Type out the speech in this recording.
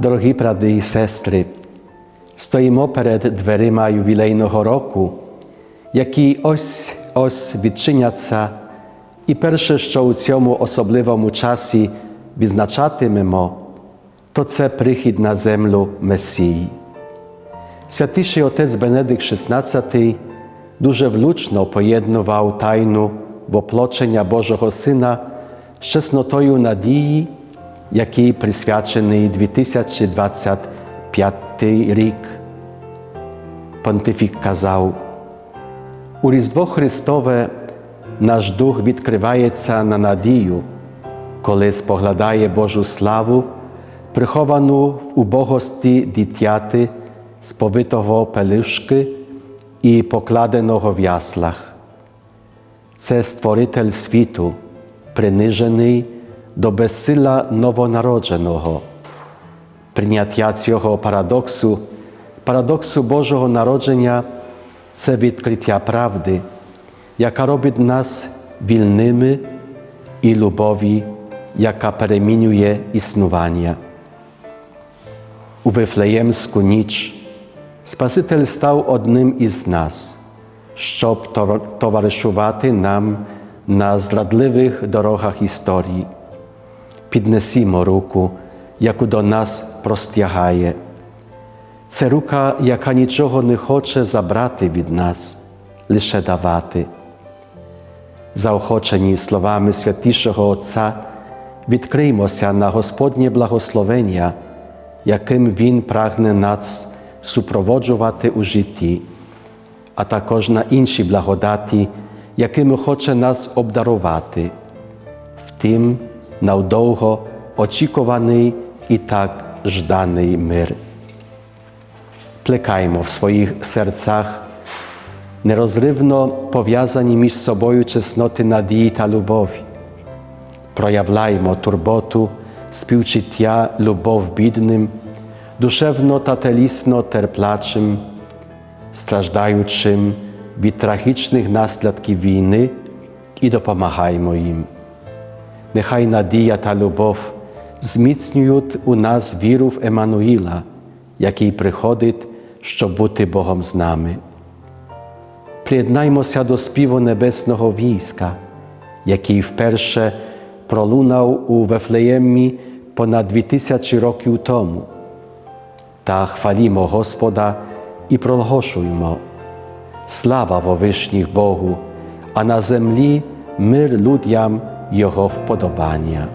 Дорогі брати і сестри, стоїмо перед дверима ювілейного року, які ось ось відчиняться, і перше, що у цьому особливому часі відзначатимемо, то це прихід на землю Месії. Святіший отець Бенедикт XVI дуже влучно поєднував тайну воплочення Божого Сина з чеснотою надії, який присвячений 2025 рік. Понтифік казав, у Різдво Христове наш дух відкривається на надію, коли споглядає Божу славу, приховану в убогості дитяти, сповитого пелюшки і покладеного в яслах. Це Створитель світу, принижений до безсила новонародженого. Прийняття цього парадоксу, парадоксу Божого народження це відкриття правди, яка робить нас вільними і любові, яка перемінює існування. У Вифлеємську ніч Спаситель став одним із нас, щоб товаришувати нам на зрадливих дорогах історії. Піднесімо руку, яку до нас простягає. Це рука, яка нічого не хоче забрати від нас, лише давати. Заохочені словами святішого Отця, відкриймося на Господнє благословення, яким Він прагне нас супроводжувати у житті, а також на інші благодаті, якими хоче нас обдарувати, втім, навдовго очікуваний і так жданий мир. Плекаймо в своїх серцях нерозривно пов'язані між собою чесноти надії та любові. Проявляймо турботу, співчуття, любов бідним, душевно та телісно терплячим, страждаючим від трагічних наслідків війни і допомагаймо їм. Нехай надія та любов зміцнюють у нас віру в Еммануїла, який приходить, щоб бути Богом з нами. Приєднаймося до співу небесного війська, який вперше пролунав у Вефлеємі понад дві тисячі років тому. Та хвалімо Господа і проголошуємо. Слава вовишніх Богу, а на землі мир людям Його вподобання.